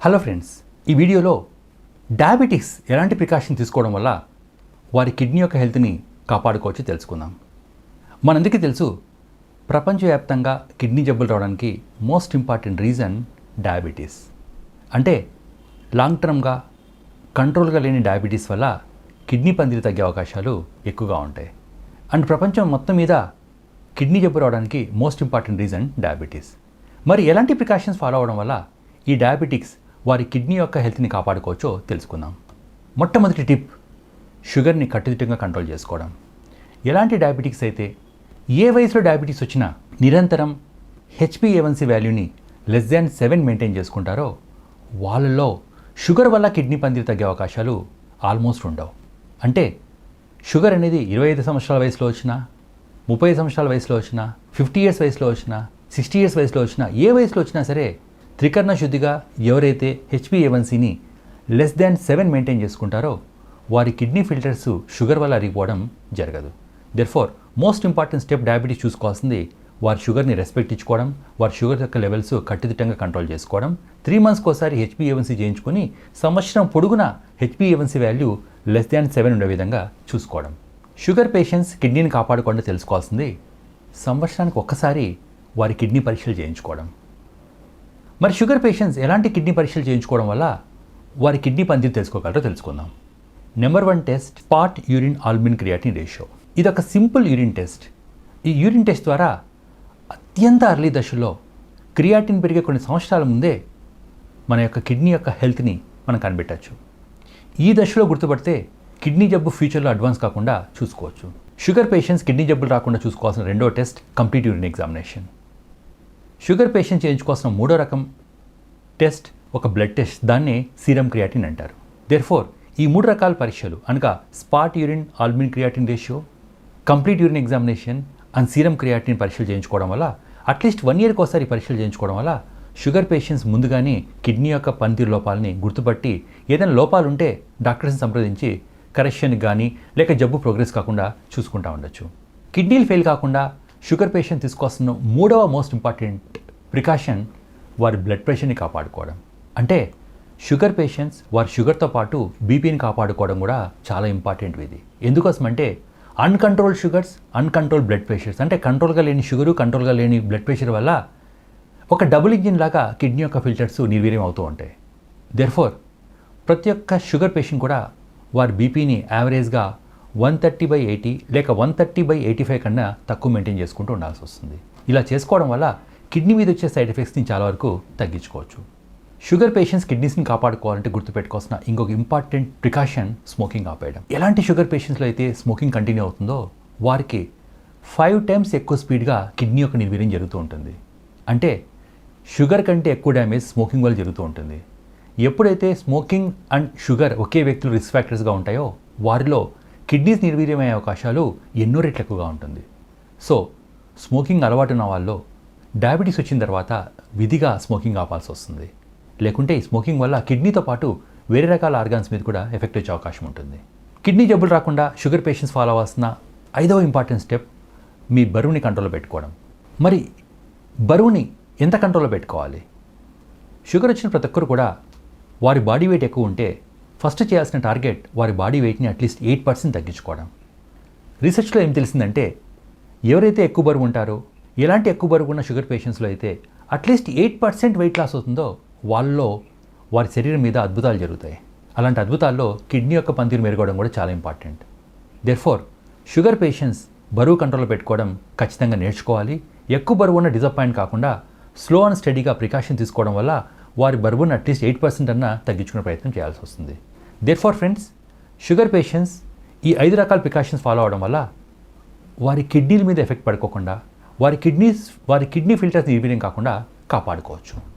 Hello friends ఈ వీడియోలో diabetics ఎలాంటి ప్రికాషన్ తీసుకోవడం వల్ల వారి కిడ్నీ యొక్క హెల్త్ని కాపాడుకోవచ్చు తెలుసుకుందాం. మనందరికీ తెలుసు ప్రపంచవ్యాప్తంగా కిడ్నీ జబ్బులు రావడానికి మోస్ట్ ఇంపార్టెంట్ రీజన్ డయాబెటీస్. అంటే లాంగ్ టర్మ్గా కంట్రోల్గా లేని డయాబెటీస్ వల్ల కిడ్నీ పందిరి తగ్గే అవకాశాలు ఎక్కువగా ఉంటాయి. అండ్ ప్రపంచం మొత్తం మీద కిడ్నీ జబ్బు రావడానికి మోస్ట్ ఇంపార్టెంట్ రీజన్ డయాబెటీస్. మరి ఎలాంటి ప్రికాషన్స్ ఫాలో అవడం వల్ల ఈ డయాబెటిక్స్ వారి కిడ్నీ యొక్క హెల్త్ని కాపాడుకోవచ్చో తెలుసుకుందాం. మొట్టమొదటి టిప్ షుగర్ని కట్టుదిట్టంగా కంట్రోల్ చేసుకోవడం. ఎలాంటి డయాబెటిక్స్ అయితే ఏ వయసులో డయాబెటీస్ వచ్చినా నిరంతరం హెచ్పిఏవన్సీ వాల్యూని లెస్ దాన్ సెవెన్ మెయింటైన్ చేసుకుంటారో వాళ్ళలో షుగర్ వల్ల కిడ్నీ పందిరి తగ్గే అవకాశాలు ఆల్మోస్ట్ ఉండవు. అంటే షుగర్ అనేది ఇరవై ఐదు సంవత్సరాల వయసులో వచ్చినా ముప్పై సంవత్సరాల వయసులో వచ్చినా ఫిఫ్టీ ఇయర్స్ వయసులో వచ్చినా సిక్స్టీ ఇయర్స్ వయసులో వచ్చినా ఏ వయసులో వచ్చినా సరే త్రికరణ శుద్ధిగా ఎవరైతే హెచ్పిఏవన్సీని లెస్ దాన్ సెవెన్ మెయింటైన్ చేసుకుంటారో వారి కిడ్నీ ఫిల్టర్స్ షుగర్ వల్ల అరిగిపోవడం జరగదు. Therefore most important step diabetes చూసుకోవాల్సింది వారి షుగర్ని రెస్పెక్ట్ ఇచ్చుకోవడం వారి షుగర్ యొక్క లెవెల్స్ కట్టుదిట్టంగా కంట్రోల్ చేసుకోవడం. త్రీ మంత్స్కి ఒకసారి H B A one C చేయించుకొని సంవత్సరం పొడుగున H B A one C value less than seven ఉండే విధంగా చూసుకోవడం. షుగర్ పేషెంట్స్ కిడ్నీని కాపాడకుండా తెలుసుకోవాల్సింది. సంవత్సరానికి ఒక్కసారి వారి కిడ్నీ పరీక్షలు చేయించుకోవడం. మరి షుగర్ పేషెంట్స్ ఎలాంటి కిడ్నీ పరీక్షలు చేయించుకోవడం వల్ల వారి కిడ్నీ పనితీరు తెలుసుకోగలరో తెలుసుకుందాం. Number one test spot urine albumin creatinine ratio ఇది ఒక సింపుల్ యూరిన్ టెస్ట్ ఈ యూరిన్ టెస్ట్ ద్వారా అత్యంత అర్లీ దశలో క్రియాటిన్ పెరిగే కొన్ని సంవత్సరాల ముందే మన యొక్క కిడ్నీ యొక్క హెల్త్ని మనం కనిపెట్టచ్చు. ఈ దశలో గుర్తుపడితే కిడ్నీ జబ్బు ఫ్యూచర్లో అడ్వాన్స్ కాకుండా చూసుకోవచ్చు. షుగర్ పేషెంట్స్ కిడ్నీ జబ్బులు రాకుండా చూసుకోవాల్సిన రెండో test complete urine examination sugar patient చేయించుకోవాల్సిన మూడో రకం టెస్ట్ ఒక బ్లడ్ టెస్ట్. దాన్నే సీరం క్రియాటిన్ అంటారు. దేర్ఫోర్ ఈ మూడు రకాల పరీక్షలు అనగా spot urine albumin creatinine ratio complete urine examination and serum creatinine పరీక్షలు చేయించుకోవడం వల్ల అట్లీస్ట్ వన్ ఇయర్కి ఒకసారి పరీక్షలు చేయించుకోవడం వల్ల షుగర్ పేషెంట్స్ ముందుగానే కిడ్నీ యొక్క పనితీరు లోపాలని గుర్తుపట్టి ఏదైనా లోపాలు ఉంటే డాక్టర్స్ని సంప్రదించి కరెక్షన్కి కానీ లేక జబ్బు ప్రోగ్రెస్ కాకుండా చూసుకుంటా ఉండొచ్చు. కిడ్నీలు ఫెయిల్ కాకుండా షుగర్ పేషెంట్ తీసుకోవాల్సిన మూడవ మోస్ట్ ఇంపార్టెంట్ ప్రికాషన్ వారి బ్లడ్ ప్రెషర్ని కాపాడుకోవడం. అంటే షుగర్ పేషెంట్స్ వారి షుగర్తో పాటు బీపీని కాపాడుకోవడం కూడా చాలా ఇంపార్టెంట్ ఇది. ఎందుకోసం అంటే uncontrol sugars uncontrol blood pressures అంటే కంట్రోల్గా లేని షుగరు కంట్రోల్గా లేని బ్లడ్ ప్రెషర్ వల్ల ఒక డబుల్ ఇంజిన్ లాగా కిడ్నీ యొక్క ఫిల్టర్స్ నిర్వీర్యం అవుతూ ఉంటాయి. దెర్ఫోర్ ప్రతి ఒక్క షుగర్ పేషెంట్ కూడా వారి బీపీని యావరేజ్గా వన్ థర్టీ బై ఎయిటీ లేక one thirty by eighty five కన్నా తక్కువ మెయింటైన్ చేసుకుంటూ ఉండాల్సి వస్తుంది. ఇలా చేసుకోవడం వల్ల కిడ్నీ మీద వచ్చే సైడ్ ఎఫెక్ట్స్ని చాలా వరకు తగ్గించుకోవచ్చు. షుగర్ పేషెంట్స్ కిడ్నీస్ని కాపాడుకోవాలంటే గుర్తుపెట్టుకోవాల్సిన ఇంకొక ఇంపార్టెంట్ ప్రికాషన్ స్మోకింగ్ ఆపేయడం. ఎలాంటి షుగర్ పేషెంట్స్లో అయితే స్మోకింగ్ కంటిన్యూ అవుతుందో వారికి ఫైవ్ టైమ్స్ ఎక్కువ స్పీడ్గా కిడ్నీ యొక్క నిర్వీర్యం జరుగుతూ ఉంటుంది. అంటే షుగర్ కంటే ఎక్కువ డ్యామేజ్ స్మోకింగ్ వల్ల జరుగుతూ ఉంటుంది. ఎప్పుడైతే స్మోకింగ్ అండ్ షుగర్ ఒకే వ్యక్తులు రిస్క్ ఫ్యాక్టర్స్గా ఉంటాయో వారిలో కిడ్నీస్ నిర్వీర్యమయ్యే అవకాశాలు ఎన్నో రెట్లు ఎక్కువగా ఉంటుంది. సో స్మోకింగ్ అలవాటు ఉన్న వాళ్ళు డయాబెటీస్ వచ్చిన తర్వాత విధిగా స్మోకింగ్ ఆపాల్సి వస్తుంది. లేకుంటే ఈ స్మోకింగ్ వల్ల కిడ్నీతో పాటు వేరే రకాల ఆర్గాన్స్ మీద కూడా ఎఫెక్ట్ వచ్చే అవకాశం ఉంటుంది. కిడ్నీ జబ్బులు రాకుండా షుగర్ పేషెంట్స్ ఫాలో అవ్వాల్సిన ఐదవ ఇంపార్టెంట్ స్టెప్ మీ బరువుని కంట్రోల్లో పెట్టుకోవడం. మరి బరువుని ఎంత కంట్రోల్లో పెట్టుకోవాలి? షుగర్ వచ్చిన ప్రతి ఒక్కరు కూడా వారి బాడీ వెయిట్ ఎక్కువ ఉంటే ఫస్ట్ చేయాల్సిన టార్గెట్ వారి బాడీ వెయిట్ని అట్లీస్ట్ ఎయిట్ పర్సెంట్ తగ్గించుకోవడం. రీసెర్చ్లో ఏం తెలిసిందంటే ఎవరైతే ఎక్కువ బరువు ఉంటారో ఎలాంటి ఎక్కువ బరువు ఉన్న షుగర్ పేషెంట్స్లో అయితే at least eight percent weight loss అవుతుందో వాళ్ళలో వారి శరీరం మీద అద్భుతాలు జరుగుతాయి. అలాంటి అద్భుతాల్లో కిడ్నీ యొక్క పనితీరు మెరుగవడం కూడా చాలా ఇంపార్టెంట్. దెర్ఫోర్ షుగర్ పేషెంట్స్ బరువు కంట్రోల్లో పెట్టుకోవడం ఖచ్చితంగా నేర్చుకోవాలి. ఎక్కువ బరువు ఉన్న డిసప్పాయింట్ కాకుండా స్లో అండ్ స్టడీగా ప్రికాషన్ తీసుకోవడం వల్ల వారి బరువును అట్లీస్ట్ ఎయిట్ పర్సెంట్ అన్న తగ్గించుకునే ప్రయత్నం చేయాల్సి వస్తుంది. Therefore friends sugar patients ఈ ఐదు రకాల ప్రికాషన్స్ ఫాలో అవడం వల్ల వారి కిడ్నీల మీద ఎఫెక్ట్ పడుకోకుండా వారి కిడ్నీస్ వారి కిడ్నీ ఫిల్టర్స్ నిర్వీర్యం కాకుండా కాపాడుకోవచ్చు.